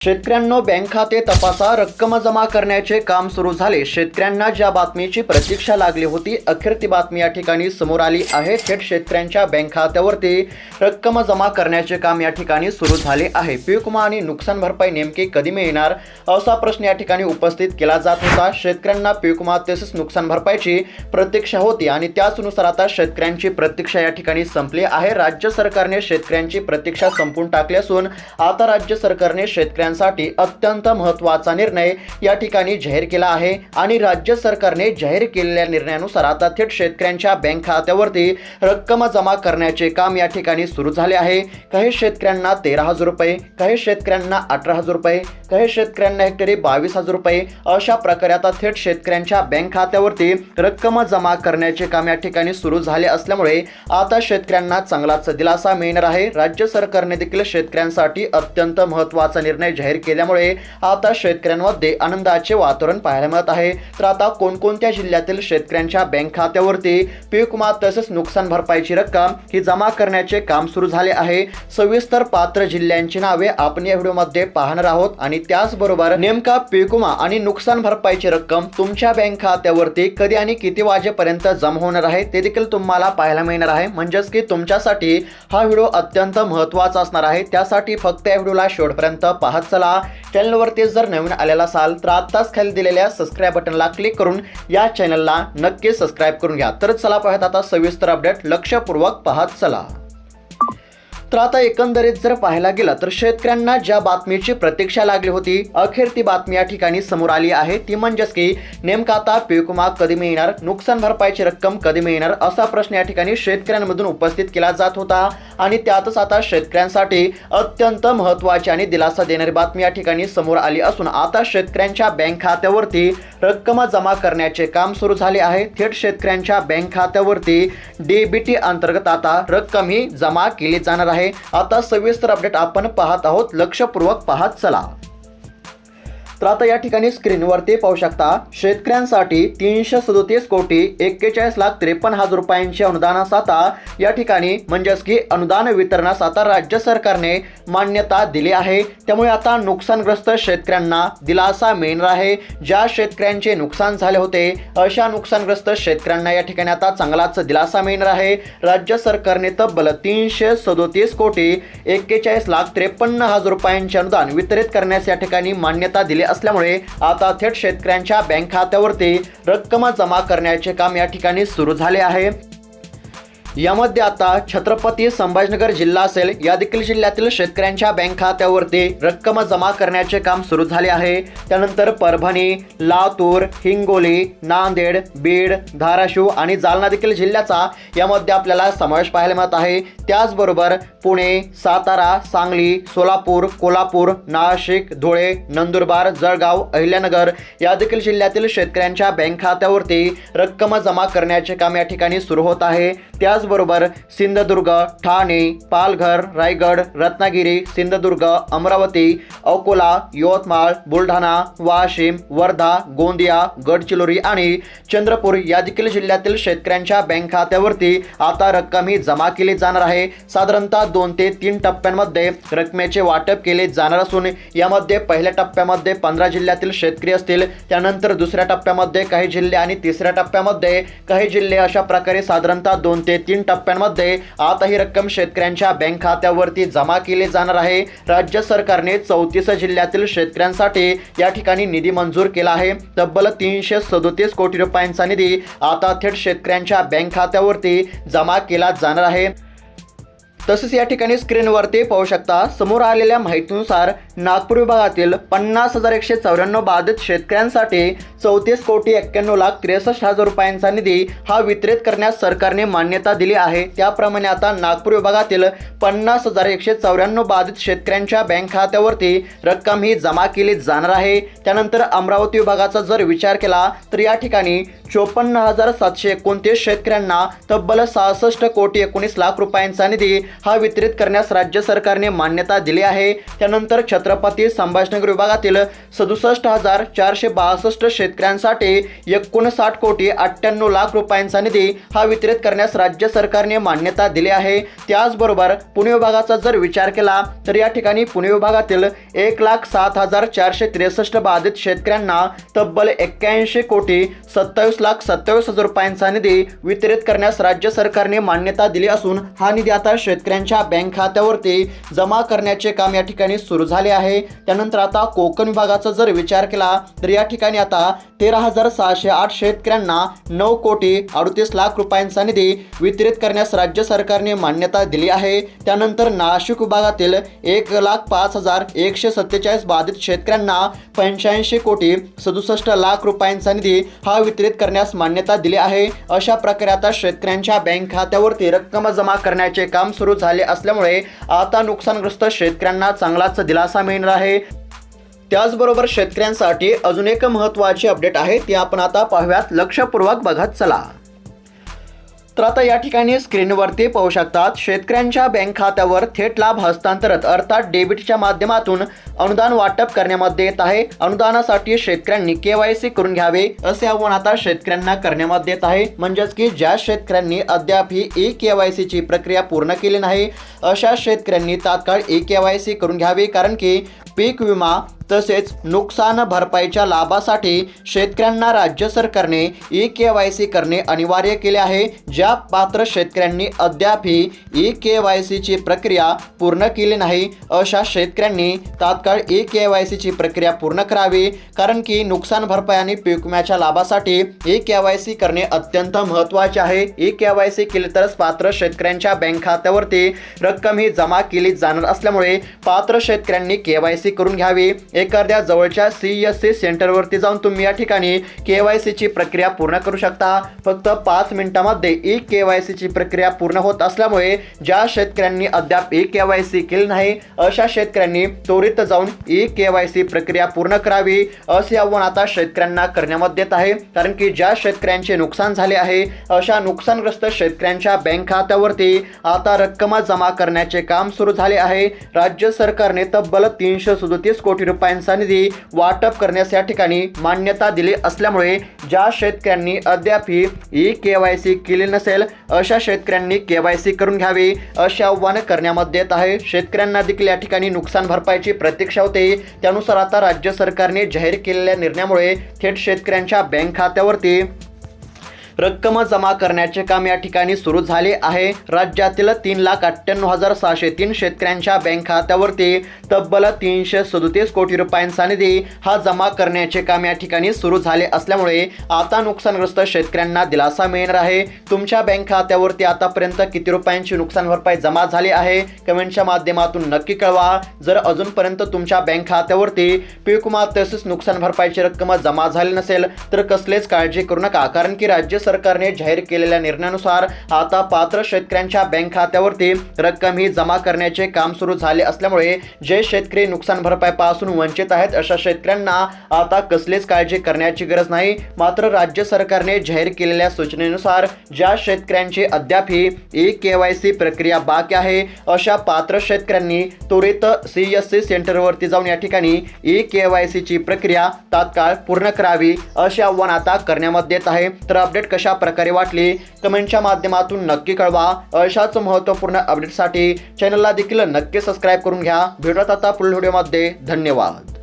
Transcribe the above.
शेतकऱ्यांनो bank खाते तपासा रक्कम जमा करण्याचे काम सुरू झाले. शेतकऱ्यांना ज्या बातमीची प्रतीक्षा लागली होती अखेर ती बातमी या ठिकाणी समोर आली आहे. थेट शेतकऱ्यांच्या बँक खात्यावरती रक्कम जमा करण्याचे काम या ठिकाणी सुरू झाले आहे. पीक विमा आणि नुकसान भरपाई नेमकी कधी मिळणार असा प्रश्न या ठिकाणी उपस्थित केला जात होता. शेतकऱ्यांना पीक विमा तसेच नुकसान भरपाईची प्रतीक्षा होती आणि त्याचनुसार आता शेतकऱ्यांची प्रतीक्षा या ठिकाणी संपली आहे. राज्य सरकारने शेतकऱ्यांची प्रतीक्षा संपून टाकली असून आता राज्य सरकारने शेतकऱ्यांसाठी अत्यंत महत्त्वाचा निर्णय या ठिकाणी जाहीर केला आहे आणि राज्य सरकारने जाहीर केलेल्या निर्णयानुसार आता थेट शेतकऱ्यांच्या बँक खात्यावरती रक्कम जमा करण्याचे काम या ठिकाणी सुरू झाले आहे. काही शेतकऱ्यांना तेरा हजार रुपये काही शेतकऱ्यांना अठरा हजार रुपये काही शेतकऱ्यांना हेक्टरी बावीस हजार रुपये अशा प्रकारे आता थेट शेतकऱ्यांच्या बँक खात्यावरती रक्कम जमा करण्याचे काम या ठिकाणी सुरू झाले असल्यामुळे आता शेतकऱ्यांना चांगलाच दिलासा मिळणार आहे. राज्य सरकारने देखील शेतकऱ्यांसाठी अत्यंत महत्त्वाचा निर्णय जाहीर केल्यामुळे आता शेतकऱ्यांमध्ये आनंदाचे वातावरण पाहायला मिळत आहे. तर आता कोणकोणत्या जिल्ह्यातील शेतकऱ्यांच्या बँक खात्यावरती पीक विमा तसेच नुकसान भरपाईची रक्कम ही जमा करण्याचे काम सुरू झाले आहे. सविस्तर पात्र जिल्ह्यांची नावे आपण या व्हिडिओमध्ये पाहणार आहोत आणि त्याचबरोबर नेमका पीक विमा आणि नुकसान भरपाईची रक्कम तुमच्या बँक खात्यावरती कधी आणि किती वाजेपर्यंत जमा होणार आहे ते देखील तुम्हाला पाहायला मिळणार आहे. म्हणजेच की तुमच्यासाठी हा व्हिडिओ अत्यंत महत्त्वाचा असणार आहे. त्यासाठी फक्त या व्हिडिओला शेवटपर्यंत पाहत चला. चॅनलवरती जर नवीन आलेला असाल तर आत्ताच खाली दिलेल्या सबस्क्राईब बटनला क्लिक करून या चॅनलला नक्की सबस्क्राईब करून घ्या. तर चला पाहत आता सविस्तर अपडेट लक्षपूर्वक पाहत चला. तर आता एकंदरीत जर पाहायला गेलं तर शेतकऱ्यांना ज्या बातमीची प्रतीक्षा लागली होती अखेर ती बातमी या ठिकाणी समोर आली आहे. ती म्हणजेच की नेमका आता पीक विमा कधी मिळणार? नुकसान भरपाईची रक्कम कधी मिळणार? असा प्रश्न या ठिकाणी शेतकऱ्यांमधून उपस्थित केला जात होता. आणि त्यातच आता शेतकऱ्यांसाठी अत्यंत महत्त्वाची आणि दिलासा देणारी बातमी या ठिकाणी समोर आली असून आता शेतकऱ्यांच्या बँक खात्यावरती रक्कम जमा करण्याचे काम सुरू झाले आहे. थेट शेतकऱ्यांच्या बँक खात्यावरती डीबीटी अंतर्गत आता रक्कम ही जमा केली जाणार आहे. आता सविस्तर अपडेट आपण पाहत आहोत. लक्षपूर्वक पाहत चला. तर आता या ठिकाणी स्क्रीनवरती पाहू शकता शेतकऱ्यांसाठी तीनशे सदोतीस कोटी एक्केचाळीस लाख त्रेपन्न हजार रुपयांचे अनुदानास आता या ठिकाणी म्हणजेच की अनुदान वितरणास आता राज्य सरकारने मान्यता दिली आहे. त्यामुळे आता नुकसानग्रस्त शेतकऱ्यांना दिलासा मिळणार आहे. ज्या शेतकऱ्यांचे नुकसान झाले होते अशा नुकसानग्रस्त शेतकऱ्यांना या ठिकाणी आता चांगलाच दिलासा मिळणार आहे. राज्य सरकारने तब्बल तीनशे सदोतीस कोटी एक्केचाळीस लाख त्रेपन्न हजार रुपयांचे अनुदान वितरित करण्यास या ठिकाणी मान्यता दिली असल्यामुळे आता थेट शेतकऱ्यांच्या बँक खात्यावरती रक्कम जमा करण्याचे काम या ठिकाणी सुरू झाले आहे. यामध्ये आता छत्रपती संभाजीनगर जिल्हा असेल या देखील जिल्ह्यातील शेतकऱ्यांच्या बँक खात्यावरती रक्कम जमा करण्याचे काम सुरू झाले आहे. त्यानंतर परभणी लातूर हिंगोली नांदेड बीड धाराशिव आणि जालना देखील जिल्ह्याचा यामध्ये आपल्याला समावेश पाहायला मिळत आहे. त्याचबरोबर पुणे सातारा सांगली सोलापूर कोल्हापूर नाशिक धुळे नंदुरबार जळगाव अहिल्यानगर या देखील जिल्ह्यातील शेतकऱ्यांच्या बँक खात्यावरती रक्कम जमा करण्याचे काम या ठिकाणी सुरू होत आहे. त्या त्याचबरोबर सिंधुदुर्ग ठाणे पालघर रायगड रत्नागिरी सिंधुदुर्ग अमरावती अकोला यवतमाळ बुलढाणा वाशिम वर्धा गोंदिया गडचिरोली आणि चंद्रपूर या देखील जिल्ह्यातील शेतकऱ्यांच्या बँक खात्यावरती आता रक्कम ही जमा केली जाणार आहे. साधारणतः दोन ते तीन टप्प्यांमध्ये रकमेचे वाटप केले जाणार असून यामध्ये पहिल्या टप्प्यामध्ये पंधरा जिल्ह्यातील शेतकरी असतील त्यानंतर दुसऱ्या टप्प्यामध्ये काही जिल्हे आणि तिसऱ्या टप्प्यामध्ये काही जिल्हे. अशा प्रकारे साधारणतः दोन ते तीन टप्प्यांमध्ये आता ही रक्कम शेतकऱ्यांच्या बँक खात्यावरती जमा केली जाणार आहे. राज्य सरकारने चौतीस जिल्ह्यातील शेतकऱ्यांसाठी या ठिकाणी निधी मंजूर केला आहे. तब्बल तीनशे सदोतीस कोटी रुपयांचा निधी आता थेट शेतकऱ्यांच्या बँक खात्यावरती जमा केला जाणार आहे. तसेच या ठिकाणी स्क्रीनवरती पाहू शकता समोर आलेल्या माहितीनुसार नागपूर विभागातील पन्नास हजार एकशे चौऱ्याण्णव बाधित शेतकऱ्यांसाठी चौतीस कोटी एक्क्याण्णव लाख त्रेसष्ट हजार रुपयांचा निधी हा वितरित करण्यास सरकारने मान्यता दिली आहे. त्याप्रमाणे आता नागपूर विभागातील पन्नास हजार एकशे चौऱ्याण्णव बाधित शेतकऱ्यांच्या बँक खात्यावरती रक्कम ही जमा केली जाणार आहे. त्यानंतर अमरावती विभागाचा जर विचार केला तर या ठिकाणी चोपन्न हजार सातशे एकोणतीस शेतकऱ्यांना तब्बल सहासष्ट कोटी एकोणीस लाख रुपयांचा निधी हा वितरित करण्यास राज्य सरकारने मान्यता दिली आहे. त्यानंतर छत्रपती संभाजीनगर विभागातील सदुसष्ट हजार चारशे बासष्ट शेतकऱ्यांसाठी एकोणसाठ कोटी अठ्ठ्याण्णव लाख रुपयांचा निधी हा वितरित करण्यास राज्य सरकारने मान्यता दिली आहे. त्याचबरोबर पुणे विभागाचा जर विचार केला तर या ठिकाणी पुणे विभागातील एक लाख सात हजार चारशे त्रेसष्ट बाधित शेतकऱ्यांना तब्बल एक्क्याऐंशी कोटी सत्तावीस लाख सत्तावीस हजार रुपयांचा निधी वितरित करण्यास राज्य सरकारने मान्यता दिली असून हा निधी आता शेतकऱ्यांच्या बँक खात्यावरती जमा करण्याचे काम या ठिकाणी सुरू झाले आहे. त्यानंतर आता कोकण विभागाचा जर विचार केला तर या ठिकाणी आता तेरा हजार सहाशे आठ शेतकऱ्यांना नऊ कोटी अडतीस लाख रुपयांचा निधी वितरित करण्यास राज्य सरकारने मान्यता दिली आहे. त्यानंतर नाशिक विभागातील एक लाख पाच हजार एकशे सत्तेचाळीस बाधित शेतकऱ्यांना पंच्याऐंशी कोटी सदुसष्ट लाख रुपयांचा निधी हा वितरित करण्यास मान्यता दिली आहे. अशा प्रकारे आता शेतकऱ्यांच्या बँक खात्यावरती रक्कम जमा करण्याचे काम सुरू झाले असल्यामुळे आता नुकसानग्रस्त शेतकऱ्यांना चांगलाच दिलासा मिळणार आहे. त्याचबरोबर शेतकऱ्यांसाठी अजून एक महत्त्वाची अपडेट आहे ती आपण आता पाहूयात. लक्षपूर्वक बघत चला. तर आता या ठिकाणी स्क्रीनवरती पाहू शकतात शेतकऱ्यांच्या बँक खात्यावर थेट लाभ हस्तांतरित अर्थात डेबिटच्या माध्यमातून अनुदान वाटप करण्यामध्ये येत आहे. अनुदानासाठी शेतकऱ्यांनी के वाय सी करून घ्यावे असे आव्हान आता शेतकऱ्यांना करण्यामध्ये येत आहे. म्हणजेच की ज्या शेतकऱ्यांनी अद्याप ही ई के वाय सीची प्रक्रिया पूर्ण केली नाही अशा शेतकऱ्यांनी तात्काळ ई के वाय सी करून घ्यावी कारण की पीक विमा तसेच नुकसान भरपाईच्या लाभासाठी शेतकऱ्यांना राज्य सरकारने ई के वाय सी करणे अनिवार्य केले आहे. ज्या पात्र शेतकऱ्यांनी अद्यापही ई के वाय सीची प्रक्रिया पूर्ण केली नाही अशा शेतकऱ्यांनी तात्काळ ई के वाय सीची प्रक्रिया पूर्ण करावी. कारण की नुकसान भरपाई आणि पीक विम्याच्या लाभासाठी ई के वाय सी करणे अत्यंत महत्त्वाचे आहे. ई के वाय सी केली तरच पात्र शेतकऱ्यांच्या बँक खात्यावरती रक्कम ही जमा केली जाणार असल्यामुळे पात्र शेतकऱ्यांनी के वाय सी करून घ्यावी. एखाद्या जवळच्या सी एस सी सेंटरवरती जाऊन तुम्ही या ठिकाणी के वाय सीची प्रक्रिया पूर्ण करू शकता. फक्त पाच मिनिटामध्ये ई के वाय सीची प्रक्रिया पूर्ण होत असल्यामुळे ज्या शेतकऱ्यांनी अद्याप ई के वाय सी केली नाही अशा शेतकऱ्यांनी त्वरित जाऊन ई के वाय सी प्रक्रिया पूर्ण करावी असे आव्हान आता शेतकऱ्यांना करण्यामध्ये येत आहे. कारण की ज्या शेतकऱ्यांचे नुकसान झाले आहे अशा नुकसानग्रस्त शेतकऱ्यांच्या बँक खात्यावरती आता रक्कम जमा करण्याचे काम सुरू झाले आहे. राज्य सरकारने तब्बल तीनशे सदोतीस कोटी रुपये रुपयांचा निधी वाटप करण्यास या ठिकाणी मान्यता दिली असल्यामुळे ज्या शेतकऱ्यांनी अद्याप ई के वाय सी केली नसेल अशा शेतकऱ्यांनी के वाय सी करून घ्यावी असे आव्हान करण्यामध्ये येत आहे. शेतकऱ्यांना देखील या ठिकाणी नुकसान भरपाईची प्रतीक्षा होते. त्यानुसार आता राज्य सरकारने जाहीर केलेल्या निर्णयामुळे थेट शेतकऱ्यांच्या बँक खात्यावरती रक्कम जमा करण्याचे काम या ठिकाणी सुरू झाले आहे. राज्यातील तीन लाख अठ्ठ्याण्णव हजार सहाशे तीन शेतकऱ्यांच्या बँक खात्यावरती तब्बल तीनशे सदोतीस कोटी रुपयांचा निधी हा जमा करण्याचे काम या ठिकाणी सुरू झाले असल्यामुळे आता नुकसानग्रस्त शेतकऱ्यांना दिलासा मिळणार आहे. तुमच्या बँक खात्यावरती आतापर्यंत किती रुपयांची नुकसान भरपाई जमा झाली आहे? कमेंटच्या माध्यमातून नक्की कळवा. जर अजूनपर्यंत तुमच्या बँक खात्यावरती पीक विमा तसेच नुकसान भरपाईची रक्कम जमा झाली नसेल तर कसलेच काळजी करू नका कारण की राज्य सरकारने जाहीर केलेल्या निर्णयानुसार आता पात्र शेतकऱ्यांच्या बँक खात्यावरती रक्कम ही जमा करण्याचे काम सुरू झाले असल्यामुळे जे शेतकरी नुकसान भरपाईपासून वंचित आहेत अशा शेतकऱ्यांना आता कसलीच काळजी करण्याची गरज नाही. मात्र राज्य सरकारने जाहीर केलेल्या सूचनेनुसार ज्या शेतकऱ्यांची अद्याप ही ई के वाय सी प्रक्रिया बाकी आहे अशा पात्र शेतकऱ्यांनी त्वरित सी एस सी सेंटरवरती जाऊन या ठिकाणी ई के वाय सीची प्रक्रिया तात्काळ पूर्ण करावी असे आव्हान आता करण्यामध्ये येत आहे. तर अपडेट अपडेट कशा प्रकारे वाटली? कमेंटच्या माध्यमातून नक्की कळवा. अशाच महत्त्वपूर्ण अपडेटसाठी चॅनलला देखील नक्की सबस्क्राईब करून घ्या. भेटत आता पुढील व्हिडिओमध्ये धन्यवाद.